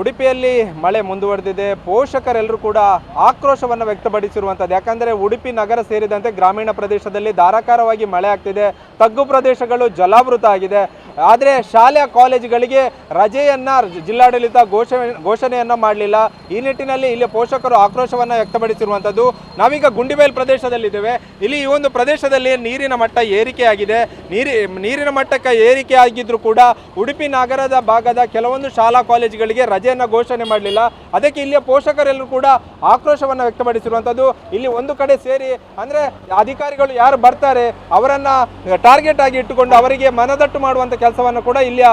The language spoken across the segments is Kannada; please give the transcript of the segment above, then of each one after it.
ಉಡುಪಿಯಲ್ಲಿ ಮಳೆ ಮುಂದುವರೆದಿದೆ. ಪೋಷಕರೆಲ್ಲರೂ ಕೂಡ ಆಕ್ರೋಶವನ್ನು ವ್ಯಕ್ತಪಡಿಸಿರುವಂಥದ್ದು. ಯಾಕಂದರೆ ಉಡುಪಿ ನಗರ ಸೇರಿದಂತೆ ಗ್ರಾಮೀಣ ಪ್ರದೇಶದಲ್ಲಿ ಧಾರಾಕಾರವಾಗಿ ಮಳೆ ಆಗ್ತಿದೆ. ತಗ್ಗು ಪ್ರದೇಶಗಳು ಜಲಾವೃತ ಆಗಿದೆ. ಆದರೆ ಶಾಲೆಯ ಕಾಲೇಜುಗಳಿಗೆ ರಜೆಯನ್ನು ಜಿಲ್ಲಾಡಳಿತ ಘೋಷ, ಘೋಷಣೆಯನ್ನು ಮಾಡಲಿಲ್ಲ. ಈ ನಿಟ್ಟಿನಲ್ಲಿ ಇಲ್ಲಿ ಪೋಷಕರು ಆಕ್ರೋಶವನ್ನು ವ್ಯಕ್ತಪಡಿಸಿರುವಂಥದ್ದು. ನಾವೀಗ ಗುಂಡಿಬೇಲ್ ಪ್ರದೇಶದಲ್ಲಿದ್ದೇವೆ. ಇಲ್ಲಿ ಈ ಒಂದು ಪ್ರದೇಶದಲ್ಲಿ ನೀರಿನ ಮಟ್ಟ ಏರಿಕೆಯಾಗಿದೆ. ನೀರಿ, ನೀರಿನ ಮಟ್ಟಕ್ಕೆ ಏರಿಕೆ ಆಗಿದ್ದರೂ ಕೂಡ ಉಡುಪಿ ನಗರದ ಭಾಗದ ಕೆಲವೊಂದು ಶಾಲಾ ಕಾಲೇಜುಗಳಿಗೆ ರಜೆಯನ್ನು ಘೋಷಣೆ ಮಾಡಲಿಲ್ಲ. ಅದಕ್ಕೆ ಇಲ್ಲಿಯ ಪೋಷಕರೆಲ್ಲರೂ ಕೂಡ ಆಕ್ರೋಶವನ್ನು ವ್ಯಕ್ತಪಡಿಸಿರುವಂಥದ್ದು. ಇಲ್ಲಿ ಒಂದು ಕಡೆ ಸೇರಿ ಅಂದರೆ ಅಧಿಕಾರಿಗಳು ಯಾರು ಬರ್ತಾರೆ, ಅವರನ್ನು ಟಾರ್ಗೆಟ್ ಆಗಿ ಇಟ್ಟುಕೊಂಡು ಅವರಿಗೆ ಮನದಟ್ಟು ಮಾಡುವಂಥ ಕೆಲಸವನ್ನು ಕೂಡ ಇಲ್ಲಿಯ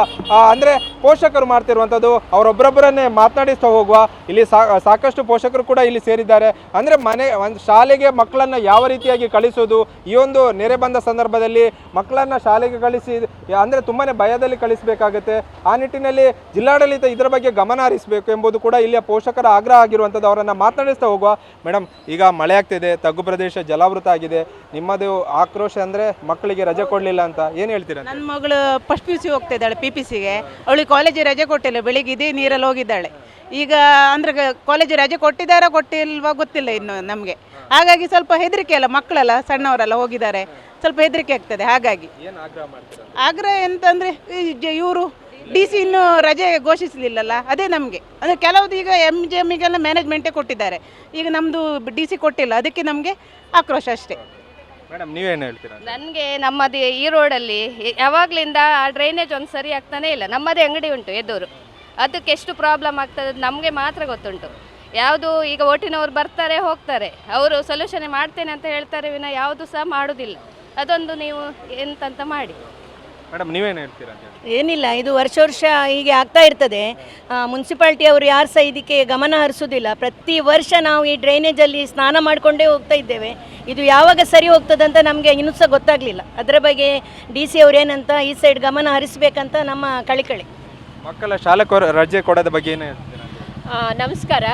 ಅಂದರೆ ಪೋಷಕರು ಮಾಡ್ತಿರುವಂಥದ್ದು, ಅವರೊಬ್ಬರೊಬ್ಬರನ್ನೇ ಮಾತನಾಡಿಸ್ತಾ ಹೋಗುವ, ಇಲ್ಲಿ ಸಾಕಷ್ಟು ಪೋಷಕರು ಕೂಡ ಇಲ್ಲಿ ಸೇರಿದ್ದಾರೆ. ಅಂದರೆ ಮನೆ, ಒಂದು ಶಾಲೆಗೆ ಮಕ್ಕಳನ್ನು ಯಾವ ರೀತಿಯಾಗಿ ಕಳಿಸೋದು, ಈ ಒಂದು ನೆರೆ ಬಂದ ಸಂದರ್ಭದಲ್ಲಿ ಮಕ್ಕಳನ್ನು ಶಾಲೆಗೆ ಕಳಿಸಿ, ಅಂದರೆ ತುಂಬಾ ಭಯದಲ್ಲಿ ಕಳಿಸಬೇಕಾಗುತ್ತೆ. ಆ ನಿಟ್ಟಿನಲ್ಲಿ ಜಿಲ್ಲಾಡಳಿತ ಇದರ ಬಗ್ಗೆ ಗಮನ ಹರಿಸಬೇಕು ಎಂಬುದು ಕೂಡ ಇಲ್ಲಿಯ ಪೋಷಕರ ಆಗ್ರಹ ಆಗಿರುವಂಥದ್ದು ಅವರನ್ನು ಮಾತನಾಡಿಸ್ತಾ ಹೋಗುವ. ಮೇಡಮ್ ಈಗ ಮಳೆ ಆಗ್ತಿದೆ, ತಗ್ಗು ಪ್ರದೇಶ ಜಲಾವೃತ ಆಗಿದೆ. ನಿಮ್ಮದು ಆಕ್ರೋಶ ಅಂದರೆ ಮಕ್ಕಳಿಗೆ ರಜೆ ಕೊಡಲಿಲ್ಲ ಅಂತ ಏನು ಹೇಳ್ತೀರಾ ನನ್ನ ಮಗಳು ಫಸ್ಟ್ ಪಿ ಸಿ ಹೋಗ್ತಾ ಇದ್ದಾಳೆ ಪಿ ಪಿ ಸಿಗೆ ಅವಳಿಗೆ ಕಾಲೇಜಿಗೆ ರಜೆ ಕೊಟ್ಟಿಲ್ಲ ಬೆಳಿಗ್ಗೆ ಇದೇ ನೀರಲ್ಲಿ ಹೋಗಿದ್ದಾಳೆ. ಈಗ ಅಂದರೆ ಕಾಲೇಜ್ ರಜೆ ಕೊಟ್ಟಿದ್ದಾರಾ ಕೊಟ್ಟಿಲ್ವಾ ಗೊತ್ತಿಲ್ಲ ಇನ್ನು ನಮಗೆ. ಹಾಗಾಗಿ ಸ್ವಲ್ಪ ಹೆದರಿಕೆ ಅಲ್ಲ ಮಕ್ಕಳೆಲ್ಲ ಸಣ್ಣವರೆಲ್ಲ ಹೋಗಿದ್ದಾರೆ ಸ್ವಲ್ಪ ಹೆದರಿಕೆ ಆಗ್ತದೆ ಹಾಗಾಗಿ. ಆಗ್ರಹ ಎಂತಂದರೆ ಇವರು ಡಿ ಸಿ ಇನ್ನು ರಜೆ ಘೋಷಿಸಲಿಲ್ಲಲ್ಲ ಅದೇ ನಮಗೆ. ಅಂದರೆ ಕೆಲವ್ದು ಈಗ ಎಂ ಜಿ ಎಮ್ಗೆಲ್ಲ ಮ್ಯಾನೇಜ್ಮೆಂಟೇ ಕೊಟ್ಟಿದ್ದಾರೆ. ಈಗ ನಮ್ಮದು ಡಿ ಸಿ ಕೊಟ್ಟಿಲ್ಲ ಅದಕ್ಕೆ ನಮಗೆ ಆಕ್ರೋಶ ಅಷ್ಟೇ. ಮೇಡಮ್, ನೀವೇನು ಹೇಳ್ತೀರಾ? ನನಗೆ ನಮ್ಮದು ಈ ರೋಡಲ್ಲಿ ಯಾವಾಗಲಿಂದ ಆ ಡ್ರೈನೇಜ್ ಒಂದು ಸರಿ ಆಗ್ತಾನೆ ಇಲ್ಲ. ನಮ್ಮದೇ ಅಂಗಡಿ ಉಂಟು ಎದುರು ಅದಕ್ಕೆ ಎಷ್ಟು ಪ್ರಾಬ್ಲಮ್ ಆಗ್ತದೆ ನಮಗೆ ಮಾತ್ರ ಗೊತ್ತುಂಟು. ಯಾವುದು ಈಗ ಒಟ್ಟಿನವ್ರು ಬರ್ತಾರೆ, ಹೋಗ್ತಾರೆ. ಅವರು ಸೊಲ್ಯೂಷನ್ ಮಾಡ್ತೇನೆ ಅಂತ ಹೇಳ್ತಾರೆ ವಿನ ಯಾವುದು ಸಹ ಮಾಡೋದಿಲ್ಲ. ಅದೊಂದು ನೀವು ಎಂತಂತ ಮಾಡಿ. ಮೇಡಮ್ ನೀವೇನು ಹೇಳ್ತೀರಾ ಅಂತ ಹೇಳಿ. ಏನಿಲ್ಲ ಇದು ವರ್ಷ ವರ್ಷ ಹೀಗೆ ಆಗ್ತಾ ಇರ್ತದೆ. ಮುನ್ಸಿಪಾಲ್ಟಿ ಅವರು ಯಾರು ಸಹ ಇದಕ್ಕೆ ಗಮನ ಹರಿಸೋದಿಲ್ಲ. ಪ್ರತಿ ವರ್ಷ ನಾವು ಈ ಡ್ರೈನೇಜಲ್ಲಿ ಸ್ನಾನ ಮಾಡಿಕೊಂಡೇ ಹೋಗ್ತಾ ಇದ್ದೇವೆ. ಇದು ಯಾವಾಗ ಸರಿ ಹೋಗ್ತದಂತ ನಮಗೆ ಇನ್ನೂ ಸಹ ಗೊತ್ತಾಗಲಿಲ್ಲ. ಅದರ ಬಗ್ಗೆ ಡಿ ಸಿ ಅವ್ರು ಏನಂತ ಈ ಸೈಡ್ ಗಮನ ಹರಿಸ್ಬೇಕಂತ ನಮ್ಮ ಕಳಿಕಳಿ ಮಕ್ಕಳ ಶಾಲೆ ರಜೆ ಕೊಡೋದ ಬಗ್ಗೆ ಏನು ಹೇಳ್ತೀರಾ ಅಂತ ಹೇಳಿ. ಆ, ನಮಸ್ಕಾರ.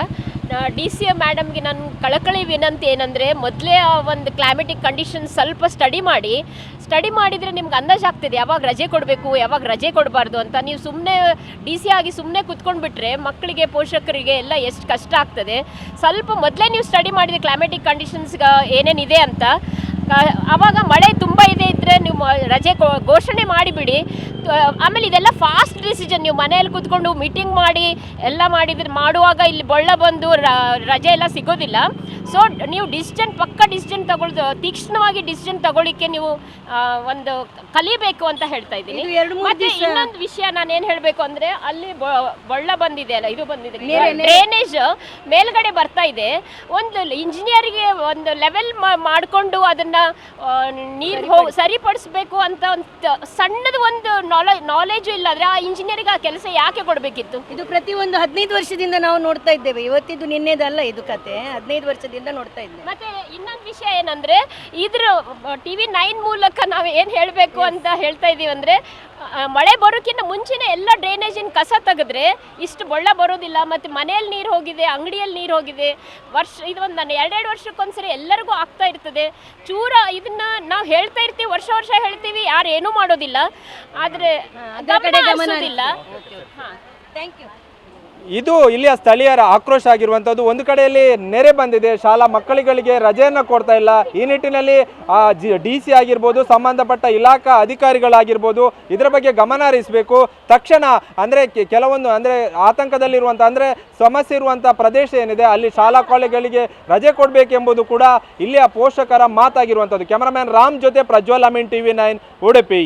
ಡಿ ಸಿ ಎ ಮ್ಯಾಡಮ್ಗೆ ನನ್ನ ಕಳಕಳಿ ವಿನಂತಿ ಏನಂದರೆ ಮೊದಲೇ ಆ ಒಂದು ಕ್ಲೈಮೆಟಿಕ್ ಕಂಡೀಷನ್ ಸ್ವಲ್ಪ ಸ್ಟಡಿ ಮಾಡಿ. ಸ್ಟಡಿ ಮಾಡಿದರೆ ನಿಮ್ಗೆ ಅಂದಾಜು ಆಗ್ತಿದೆ, ಯಾವಾಗ ರಜೆ ಕೊಡಬೇಕು, ಯಾವಾಗ ರಜೆ ಕೊಡಬಾರ್ದು ಅಂತ. ನೀವು ಸುಮ್ಮನೆ ಡಿ ಸಿ ಆಗಿ ಸುಮ್ಮನೆ ಕುತ್ಕೊಂಡ್ಬಿಟ್ರೆ ಮಕ್ಕಳಿಗೆ, ಪೋಷಕರಿಗೆ ಎಲ್ಲ ಎಷ್ಟು ಕಷ್ಟ ಆಗ್ತದೆ. ಸ್ವಲ್ಪ ಮೊದಲೇ ನೀವು ಸ್ಟಡಿ ಮಾಡಿದರೆ ಕ್ಲೈಮೆಟಿಕ್ ಕಂಡೀಷನ್ಸ್ಗೆ ಏನೇನಿದೆ ಅಂತ ಆವಾಗ ಮಳೆ ತುಂಬ ಇದೆ ಇದ್ರೆ ನೀವು ರಜೆ ಘೋಷಣೆ ಮಾಡಿಬಿಡಿ. ಆಮೇಲೆ ಇದೆಲ್ಲ ಫಾಸ್ಟ್ ಡಿಸಿಷನ್ ನೀವು ಮನೆಯಲ್ಲಿ ಕೂತ್ಕೊಂಡು ಮೀಟಿಂಗ್ ಮಾಡಿ ಎಲ್ಲ ಮಾಡಿದ್ರೆ ಮಾಡುವಾಗ ಇಲ್ಲಿ ಬೊಳ್ಳ ಬಂದು ರಜೆ ಎಲ್ಲ ಸಿಗೋದಿಲ್ಲ. ಸೊ ನೀವು ಡಿಸಿಷನ್ ಪಕ್ಕ ಡಿಸಿಷನ್ ತಗೊಳ್ದು ತೀಕ್ಷ್ಣವಾಗಿ ಡಿಸಿಷನ್ ತಗೊಳ್ಳಿಕ್ಕೆ ನೀವು ಒಂದು ಕಲಿಬೇಕು ಅಂತ ಹೇಳ್ತಾ ಇದ್ದೀನಿ. ಇದು ಮತ್ತೆ ಇನ್ನೊಂದು ವಿಷಯ ನಾನು ಏನು ಹೇಳಬೇಕು ಅಂದ್ರೆ ಅಲ್ಲಿ ಬೊಳ್ಳ ಬಂದಿದೆ ಅಲ್ಲ ಇದು ಬಂದಿದೆ. ಡ್ರೈನೇಜ್ ಮೇಲ್ಗಡೆ ಬರ್ತಾ ಇದೆ. ಒಂದು ಇಂಜಿನಿಯರಿಗೆ ಒಂದು ಲೆವೆಲ್ ಮಾಡಿಕೊಂಡು ಅದನ್ನ ನೀರು ಸರಿಪಡಿಸ್ಬೇಕು ಅಂತ ಒಂದು ಸಣ್ಣದು ಒಂದು ನಾಲೆಜ್ ನಾಲೆಜು ಇಲ್ಲ ಆ ಇಂಜಿನಿಯರಿಗೆ ಆ ಕೆಲಸ ಯಾಕೆ ಕೊಡಬೇಕಿತ್ತು? ಇದು ಪ್ರತಿ ಒಂದು ಹದಿನೈದು ವರ್ಷದಿಂದ ನಾವು ನೋಡ್ತಾ ಇದ್ದೇವೆ. ಇವತ್ತಿದ್ದು ನಿನ್ನೆದಲ್ಲ ಇದು ಕತೆ. ಹದಿನೈದು ವರ್ಷದಿಂದ ನೋಡ್ತಾ ಇದ್ದೇವೆ. ಮತ್ತೆ ಇನ್ನೊಂದು ವಿಷಯ ಏನಂದ್ರೆ ಇದ್ರ ಟಿ ವಿ ನೈನ್ ಮೂಲಕ ನಾವು ಏನು ಹೇಳಬೇಕು ಅಂತ ಹೇಳ್ತಾ ಇದೀವಿ ಅಂದ್ರೆ ಮಳೆ ಬರೋಕ್ಕಿಂತ ಮುಂಚೆನೇ ಎಲ್ಲ ಡ್ರೈನೇಜಿನ ಕಸ ತೆಗೆದ್ರೆ ಇಷ್ಟು ಬೊಳ್ಳ ಬರೋದಿಲ್ಲ ಮತ್ತು ಮನೆಯಲ್ಲಿ ನೀರು ಹೋಗಿದೆ ಅಂಗಡಿಯಲ್ಲಿ ನೀರು ಹೋಗಿದೆ ವರ್ಷ ಇದು ಒಂದು ನಾನು ಎರಡೆರಡು ವರ್ಷಕ್ಕೊಂದ್ಸರಿ ಎಲ್ಲರಿಗೂ ಆಗ್ತಾ ಇರ್ತದೆ. ಚೂರ ಇದನ್ನ ನಾವು ಹೇಳ್ತಾ ಇರ್ತೀವಿ ವರ್ಷ ವರ್ಷ ಹೇಳ್ತೀವಿ ಯಾರು ಏನೂ ಮಾಡೋದಿಲ್ಲ ಆದರೆ ಗಮನ ಹರಿಸೋದಿಲ್ಲ. ಹಾ. ಥ್ಯಾಂಕ್ ಯು ಇದು ಇಲ್ಲಿಯ ಸ್ಥಳೀಯರ ಆಕ್ರೋಶ ಆಗಿರುವಂಥದ್ದು. ಒಂದು ಕಡೆಯಲ್ಲಿ ನೆರೆ ಬಂದಿದೆ. ಶಾಲಾ ಮಕ್ಕಳುಗಳಿಗೆ ರಜೆಯನ್ನು ಕೊಡ್ತಾ ಇಲ್ಲ. ಈ ನಿಟ್ಟಿನಲ್ಲಿ ಡಿ ಸಿ ಆಗಿರ್ಬೋದು, ಸಂಬಂಧಪಟ್ಟ ಇಲಾಖಾ ಅಧಿಕಾರಿಗಳಾಗಿರ್ಬೋದು, ಇದರ ಬಗ್ಗೆ ಗಮನ ಹರಿಸಬೇಕು. ತಕ್ಷಣ, ಅಂದರೆ ಕೆಲವೊಂದು, ಅಂದರೆ, ಆತಂಕದಲ್ಲಿರುವಂಥ, ಅಂದರೆ, ಸಮಸ್ಯೆ ಇರುವಂಥ ಪ್ರದೇಶ ಏನಿದೆ, ಅಲ್ಲಿ ಶಾಲಾ ಕಾಲೇಜುಗಳಿಗೆ ರಜೆ ಕೊಡಬೇಕೆಂಬುದು ಕೂಡ ಇಲ್ಲಿಯ ಪೋಷಕರ ಮಾತಾಗಿರುವಂಥದ್ದು. ಕ್ಯಾಮರಾಮ್ಯಾನ್ ರಾಮ್ ಜೊತೆ Prajwal Ameen T V nine, Udupi.